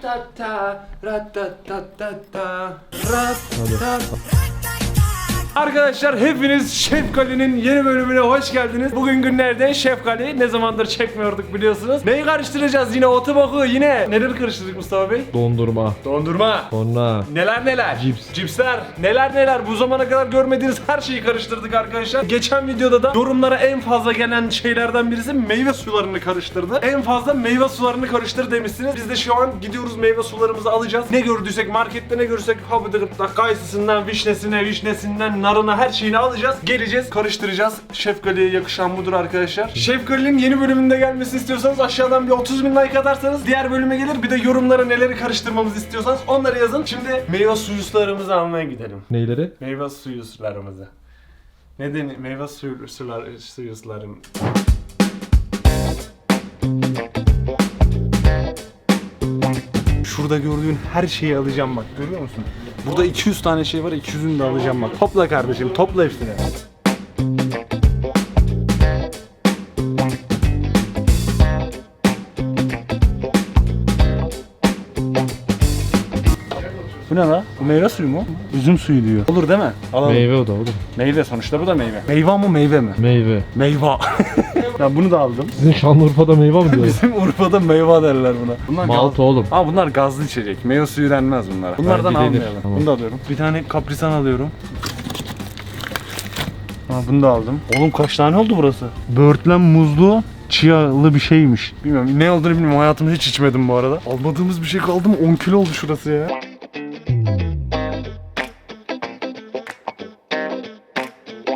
Ta-ta, ra-ta-ta-ta-ta, ra-ta- Arkadaşlar hepiniz Şefkali'nin yeni bölümüne hoş geldiniz. Bugün günlerden Şefkali. Ne zamandır çekmiyorduk biliyorsunuz. Neyi karıştıracağız yine otu boku yine. Neler karıştırdık Mustafa Bey? Dondurma. Dondurma. Sonra Neler neler? Cips. Cipsler. Neler neler? Bu zamana kadar görmediğiniz her şeyi karıştırdık arkadaşlar. Geçen videoda da yorumlara en fazla gelen şeylerden birisi meyve sularını karıştırdı. En fazla meyve sularını karıştır demişsiniz. Biz de şu an gidiyoruz meyve sularımızı alacağız. Ne gördüysek markette ne görürsek habıdık kayısısından, vişnesine, vişnesinden, narına her şeyini alacağız. Geleceğiz, karıştıracağız. Şefkali'ye yakışan budur arkadaşlar. Şefkali'nin yeni bölümünde gelmesini istiyorsanız aşağıdan bir 30 bin like atarsanız diğer bölüme gelir. Bir de yorumlara neleri karıştırmamızı istiyorsanız onları yazın. Şimdi meyve suyuslarımızı almaya gidelim. neyleri? Meyve suyuslarımızı. Ne deni meyve suyu, sular, suyusların. Şurada gördüğün her şeyi alacağım bak görüyor musun? Burada 200 tane şey var 200'ünü de alacağım bak. Topla kardeşim topla hepsini. Bu ne la? Bu meyve suyu mu? Üzüm suyu diyor. Olur değil mi? Alalım. Meyve o da oğlum. Meyve sonuçta bu da meyve. Meyve mı meyve mi? Meyve. Meyve. ya bunu da aldım. Sizin Şanlıurfa'da meyve mi diyorsun? Bizim Urfa'da meyve derler buna. Bunlar Malta oğlum. Aa bunlar gazlı içecek. Meyve suyu denmez bunlara. Bunlardan Bence denir. almayalım. Tamam. Bunu da alıyorum. Bir tane kaprisan alıyorum. Aa bunu da aldım. Oğlum kaç tane oldu burası? Böğürtlen muzlu Çiyalı bir şeymiş. Bilmiyorum ne olduğunu bilmiyorum. Hayatımda hiç içmedim bu arada. Almadığımız bir şey kaldı mı? 10 kilo oldu şurası ya.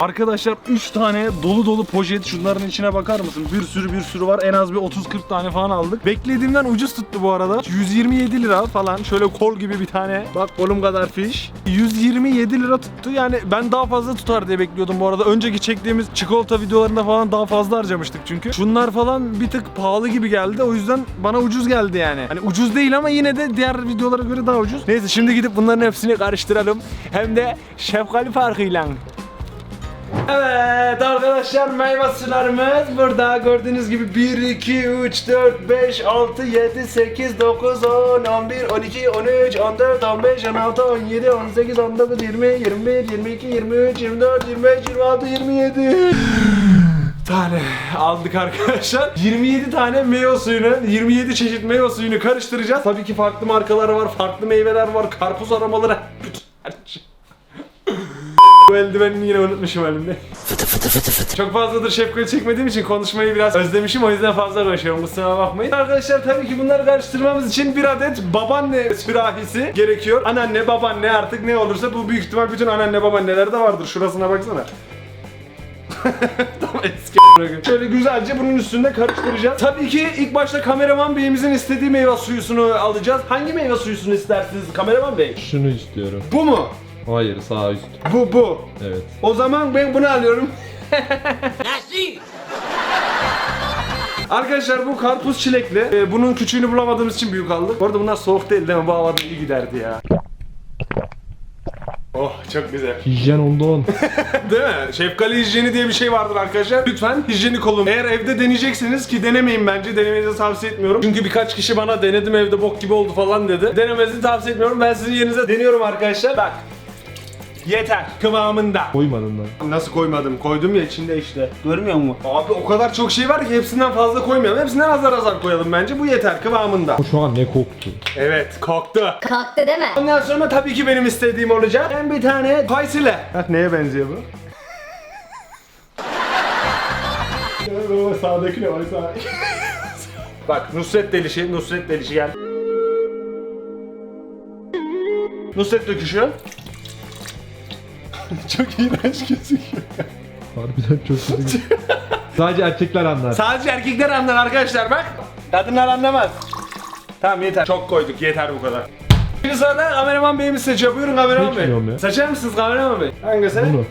Arkadaşlar 3 tane dolu dolu poşet şunların içine bakar mısın? Bir sürü bir sürü var. En az bir 30-40 tane falan aldık. Beklediğimden ucuz tuttu bu arada. 127 lira falan. Şöyle kol gibi bir tane. Bak kolum kadar fiş. 127 lira tuttu. Yani ben daha fazla tutar diye bekliyordum bu arada. Önceki çektiğimiz çikolata videolarında falan daha fazla harcamıştık çünkü. Şunlar falan bir tık pahalı gibi geldi. O yüzden bana ucuz geldi yani. Hani ucuz değil ama yine de diğer videolara göre daha ucuz. Neyse şimdi gidip bunların hepsini karıştıralım. Hem de şefkali farkıyla. Evet arkadaşlar meyve sularımız burada gördüğünüz gibi 1, 2, 3, 4, 5, 6, 7, 8, 9, 10, 11, 12, 13, 14, 15, 16, 17, 18, 19, 20, 21, 22, 23, 24, 25, 26, 27 tane aldık arkadaşlar. 27 tane meyve suyunu, 27 çeşit meyve suyunu karıştıracağız. Tabii ki farklı markalar var, farklı meyveler var, karpuz aromaları. Bu eldivenimi yine unutmuşum elimde. Çok fazladır şefkali çekmediğim için konuşmayı biraz özlemişim o yüzden fazla konuşuyorum kusura bakmayın. Arkadaşlar tabii ki bunları karıştırmamız için bir adet babaanne sürahisi gerekiyor. Anneanne, babaanne artık ne olursa bu büyük ihtimal bütün anneanne babaannelerde vardır. Şurasına baksana. Tam eski. Şöyle güzelce bunun üstünde karıştıracağız. Tabii ki ilk başta kameraman beyimizin istediği meyve suyusunu alacağız. Hangi meyve suyusunu istersiniz kameraman bey? Şunu istiyorum. Bu mu? Hayır sağ üst. Bu bu. Evet. O zaman ben bunu alıyorum. Arkadaşlar bu karpuz çilekli. Ee, bunun küçüğünü bulamadığımız için büyük aldık. Bu arada bunlar soğuk değil değil mi? Bu havada iyi giderdi ya. Oh çok güzel. Hijyen onda 10. Değil mi? Şefkali hijyeni diye bir şey vardır arkadaşlar. Lütfen hijyenik olun. Eğer evde deneyeceksiniz ki denemeyin bence. Denemenizi tavsiye etmiyorum. Çünkü birkaç kişi bana denedim evde bok gibi oldu falan dedi. Denemenizi tavsiye etmiyorum. Ben sizin yerinize deniyorum arkadaşlar. Bak. Yeter. Kıvamında. Koymadın lan. Nasıl koymadım? Koydum ya içinde işte. Görmüyor musun? Abi o kadar çok şey var ki hepsinden fazla koymayalım. Hepsinden azar azar koyalım bence. Bu yeter kıvamında. O şu an ne koktu? Evet, koktu. Kalktı değil mi? Ondan sonra tabii ki benim istediğim olacak. Ben bir tane kaysile. Bak neye benziyor bu? Baba sağdaki ne var sağ. Bak Nusret delişi, Nusret delişi gel. Nusret döküşü. Çok iğrenç gözüküyor. Harbiden çok kötü. Sadece erkekler anlar. Sadece erkekler anlar arkadaşlar bak. Kadınlar anlamaz. Tamam yeter. Çok koyduk yeter bu kadar. Şimdi sırada kameraman beyimiz seçiyor. Buyurun kameraman bey. Ya. Seçer misiniz kameraman bey? Hangisi? Bunu.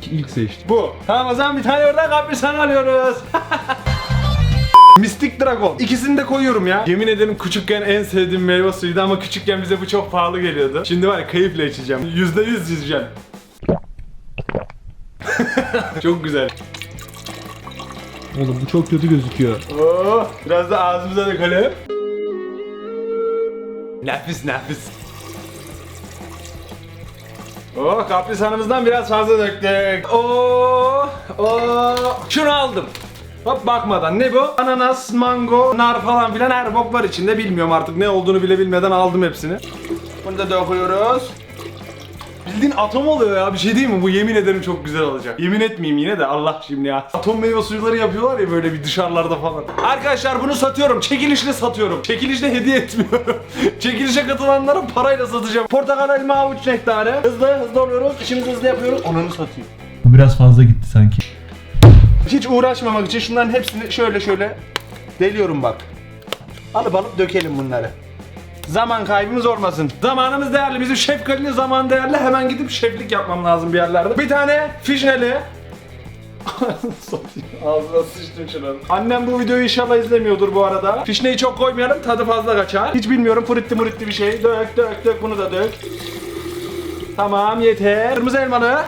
Ki ilk seçtim. Bu. Tamam o zaman bir tane oradan kaprisan alıyoruz. Mistik Dragon. İkisini de koyuyorum ya. Yemin ederim küçükken en sevdiğim meyve suyuydu ama küçükken bize bu çok pahalı geliyordu. Şimdi var ya keyifle içeceğim. Yüzde yüz içeceğim. çok güzel. Oğlum bu çok kötü gözüküyor. Oh, biraz da ağzımıza dökelim. Nefis nefis. Oh kaprisanımızdan biraz fazla döktük. Oo, oo. Şunu aldım. Hop bakmadan ne bu? Ananas, mango, nar falan filan her bok var içinde bilmiyorum artık ne olduğunu bile bilmeden aldım hepsini. Bunu da döküyoruz. Bildiğin atom oluyor ya bir şey değil mi? Bu yemin ederim çok güzel olacak. Yemin etmeyeyim yine de Allah şimdi ya. Atom meyve suyuları yapıyorlar ya böyle bir dışarılarda falan. Arkadaşlar bunu satıyorum. Çekilişle satıyorum. Çekilişle hediye etmiyorum. Çekilişe katılanlara parayla satacağım. Portakal elma avuç nektarı. Hızlı hızlı oluyoruz. İşimizi hızlı yapıyoruz. Onunu satayım. Bu biraz fazla gitti sanki. Hiç uğraşmamak için şunların hepsini şöyle şöyle deliyorum bak. Alıp alıp dökelim bunları. Zaman kaybımız olmasın. Zamanımız değerli. Bizim şefkalinin zaman değerli. Hemen gidip şeflik yapmam lazım bir yerlerde. Bir tane fişneli. Ağzına sıçtım şunu. Annem bu videoyu inşallah izlemiyordur bu arada. Fişneyi çok koymayalım tadı fazla kaçar. Hiç bilmiyorum furitti muritti bir şey. Dök dök dök bunu da dök. Tamam yeter. Kırmızı elmalı.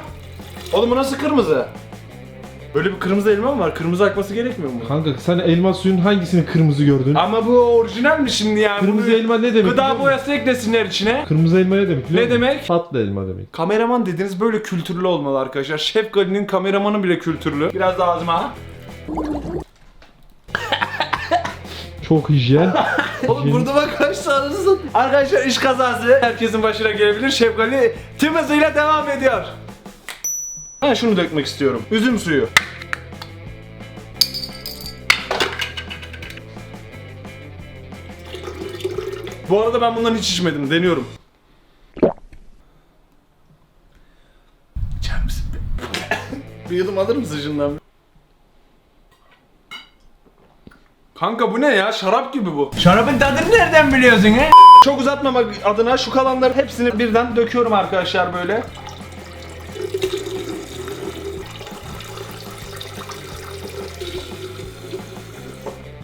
Oğlum bu nasıl kırmızı? Böyle bir kırmızı elma mı var? Kırmızı akması gerekmiyor mu? Kanka sen elma suyun hangisini kırmızı gördün? Ama bu orijinal mi şimdi yani? Kırmızı Bunu elma ne demek? biliyor Gıda musun? boyası eklesinler içine. Kırmızı elma ne demek biliyor Ne musun? demek? Tatlı elma demek. Kameraman dediğiniz böyle kültürlü olmalı arkadaşlar. Şef Gali'nin kameramanı bile kültürlü. Biraz daha ağzıma. Çok hijyen. Oğlum burada bak kaç tanrısın. Arkadaşlar iş kazası herkesin başına gelebilir. Şef Gali tüm hızıyla devam ediyor. Ben şunu dökmek istiyorum. Üzüm suyu. Bu arada ben bundan hiç içmedim. Deniyorum. İçer misin? bir yudum alır mısın şundan? Kanka bu ne ya? Şarap gibi bu. Şarabın tadını nereden biliyorsun he? Çok uzatmamak adına şu kalanları hepsini birden döküyorum arkadaşlar böyle.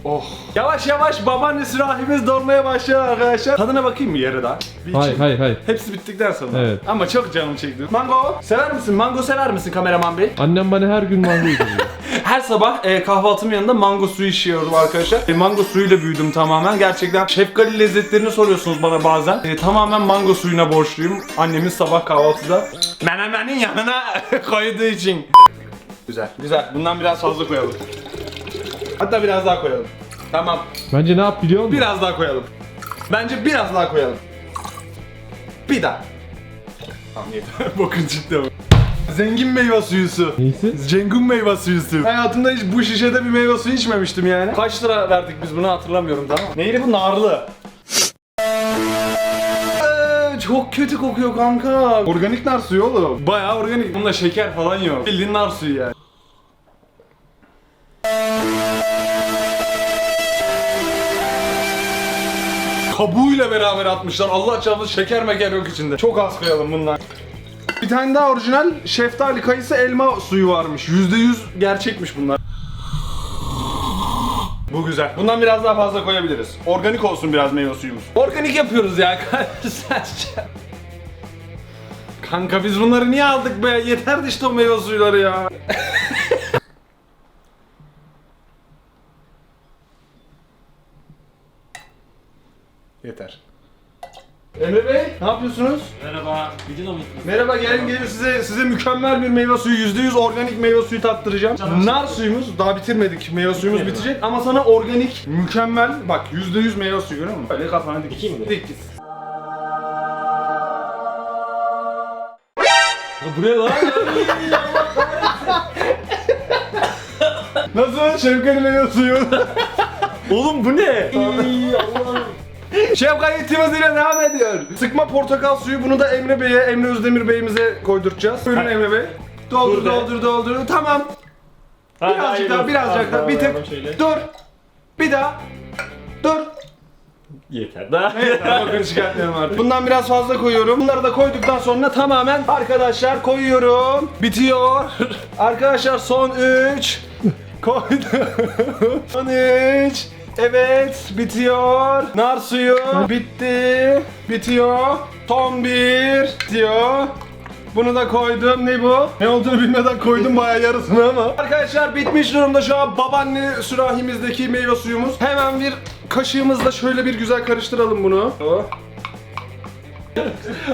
Oh. Yavaş yavaş babaannesi rahimiz dolmaya başlıyor arkadaşlar. Tadına bakayım mı yere daha? Bir hayır içeyim. hayır hayır. Hepsi bittikten sonra. Evet. Ama çok canım çekti. Mango sever misin? Mango sever misin kameraman bey? Annem bana her gün mango yediriyor. Her sabah e, kahvaltımın yanında mango suyu içiyorum arkadaşlar. E, mango suyuyla büyüdüm tamamen. Gerçekten şefkali lezzetlerini soruyorsunuz bana bazen. E, tamamen mango suyuna borçluyum. Annemin sabah kahvaltıda menemenin yanına koyduğu için. Güzel, güzel. Bundan biraz fazla koyalım. Hatta biraz daha koyalım. Tamam. Bence ne yap biliyor musun? Biraz daha koyalım. Bence biraz daha koyalım. Bir daha. Tamam yeter. Bakın çıktı ama. Zengin meyve suyusu. Neyse. Cengun meyve suyusu. Hayatımda hiç bu şişede bir meyve suyu içmemiştim yani. Kaç lira verdik biz bunu hatırlamıyorum tamam. Neydi bu narlı? Ee, Çok kötü kokuyor kanka. Organik nar suyu oğlum. Bayağı organik. Bunda şeker falan yok. Bildiğin nar suyu yani. Kabuğuyla beraber atmışlar. Allah çarpsın şeker meker yok içinde. Çok az koyalım bundan. Bir tane daha orijinal şeftali kayısı elma suyu varmış. %100 gerçekmiş bunlar. Bu güzel. Bundan biraz daha fazla koyabiliriz. Organik olsun biraz meyve suyumuz. Organik yapıyoruz ya. Sadece. Kanka biz bunları niye aldık be? Yeterdi işte o meyve suyları ya. Yeter. Emre Bey, ne yapıyorsunuz? Merhaba, video mu? Merhaba gelin gelin size size mükemmel bir meyve suyu %100 organik meyve suyu tattıracağım. Nar suyumuz daha bitirmedik. Meyve suyumuz bitecek ama sana organik mükemmel bak %100 meyve suyu görüyor musun? Böyle kafana dik. Mi? Dik git. Buraya lan. Nasıl? Şevkali meyve suyu. Oğlum bu ne? Şevkali timizine devam ediyor. Sıkma portakal suyu bunu da Emre Bey'e, Emre Özdemir Bey'imize koyduracağız. Buyurun. Emre Bey. Doldur, Dur be. doldur, doldur. Tamam. Birazcık daha, birazcık daha. Bir tık. Şöyle. Dur. Bir daha. Dur. Yeter daha. Evet, bakın çıkartmayalım artık. Bundan biraz fazla koyuyorum. Bunları da koyduktan sonra tamamen arkadaşlar koyuyorum. Bitiyor. Arkadaşlar son 3. Koydum. son 3. Evet, bitiyor. Nar suyu bitti. Bitiyor. Son bir. Bitiyor. Bunu da koydum. Ne bu? Ne olduğunu bilmeden koydum bayağı yarısını ama. Arkadaşlar bitmiş durumda şu an babaanne sürahimizdeki meyve suyumuz. Hemen bir kaşığımızla şöyle bir güzel karıştıralım bunu. Oh.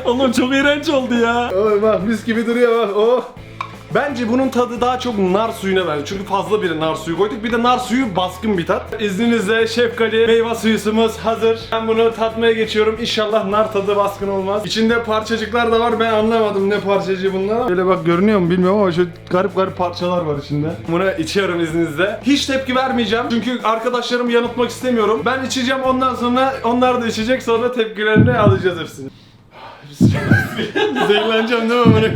Oğlum çok iğrenç oldu ya. Oy bak mis gibi duruyor bak. Oh. Bence bunun tadı daha çok nar suyuna benziyor. Çünkü fazla bir nar suyu koyduk. Bir de nar suyu baskın bir tat. İzninizle şefkali meyve suyusumuz hazır. Ben bunu tatmaya geçiyorum. İnşallah nar tadı baskın olmaz. İçinde parçacıklar da var. Ben anlamadım ne parçacığı bunlar. Böyle bak görünüyor mu bilmiyorum ama şu garip garip parçalar var içinde. Bunu içiyorum izninizle. Hiç tepki vermeyeceğim. Çünkü arkadaşlarımı yanıltmak istemiyorum. Ben içeceğim ondan sonra onlar da içecek. Sonra tepkilerini alacağız hepsini. Zehirleneceğim değil mi amına?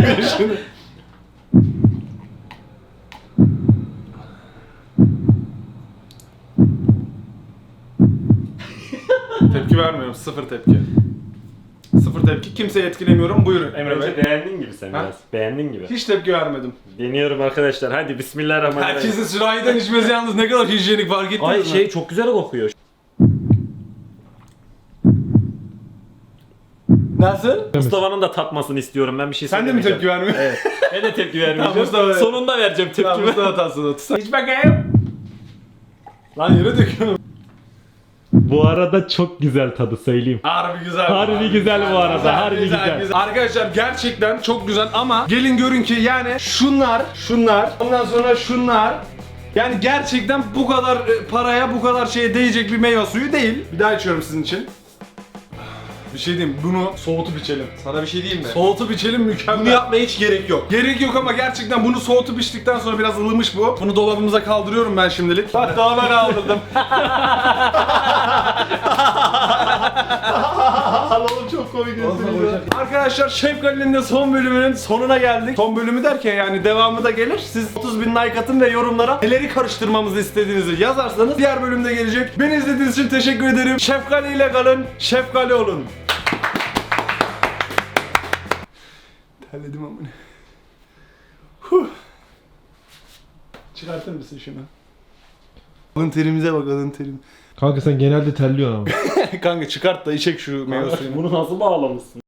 Tepki vermiyorum. Sıfır tepki. Sıfır tepki. Kimseyi etkilemiyorum. Buyurun Emre Bey. Bence beğendin gibi sen Ha? biraz. Beğendin gibi. Hiç tepki vermedim. Deniyorum arkadaşlar. Hadi bismillahirrahmanirrahim. Herkesin sürahiden içmesi yalnız ne kadar hijyenik fark ettiniz Ay mi? şey çok güzel kokuyor. Nasıl? Mustafa'nın da tatmasını istiyorum. Ben bir şey Sen de mi söylemeyeceğim. tepki vermiyorsun? Evet. Ben de tepki Tamam, vermeyeceğim. Mustafa- Sonunda vereceğim Tamam tepkimi. Mustafa tatsın. Hiç bakayım. Lan yere döküyorum. Bu arada çok güzel tadı söyleyeyim. Harbi güzel. Harbi güzel bu arada, harbi güzel. Arkadaşlar gerçekten çok güzel ama gelin görün ki yani şunlar, şunlar, ondan sonra şunlar yani gerçekten bu kadar e, paraya, bu kadar şeye değecek bir meyve suyu değil. Bir daha içiyorum sizin için. Bir şey diyeyim, bunu soğutup içelim. Sana bir şey diyeyim mi? Soğutup içelim mükemmel. Bunu yapmaya hiç gerek yok. Gerek yok ama gerçekten bunu soğutup içtikten sonra biraz ılımış bu. Bunu dolabımıza kaldırıyorum ben şimdilik. Bak dolaba Oğlum çok komik Arkadaşlar Şef Gali'nin de son bölümünün sonuna geldik. Son bölümü derken yani devamı da gelir. Siz 30 bin like atın ve yorumlara neleri karıştırmamızı istediğinizi yazarsanız diğer bölümde gelecek. Beni izlediğiniz için teşekkür ederim. Şef Gali ile kalın, Şef Gali olun. Terledim amına. Huh. Çıkartır mısın şunu? Alın terimize bak alın terim. Kanka sen genelde terliyorsun ama. Kanka çıkart da içek şu meyve suyunu. Bunu nasıl bağlamışsın?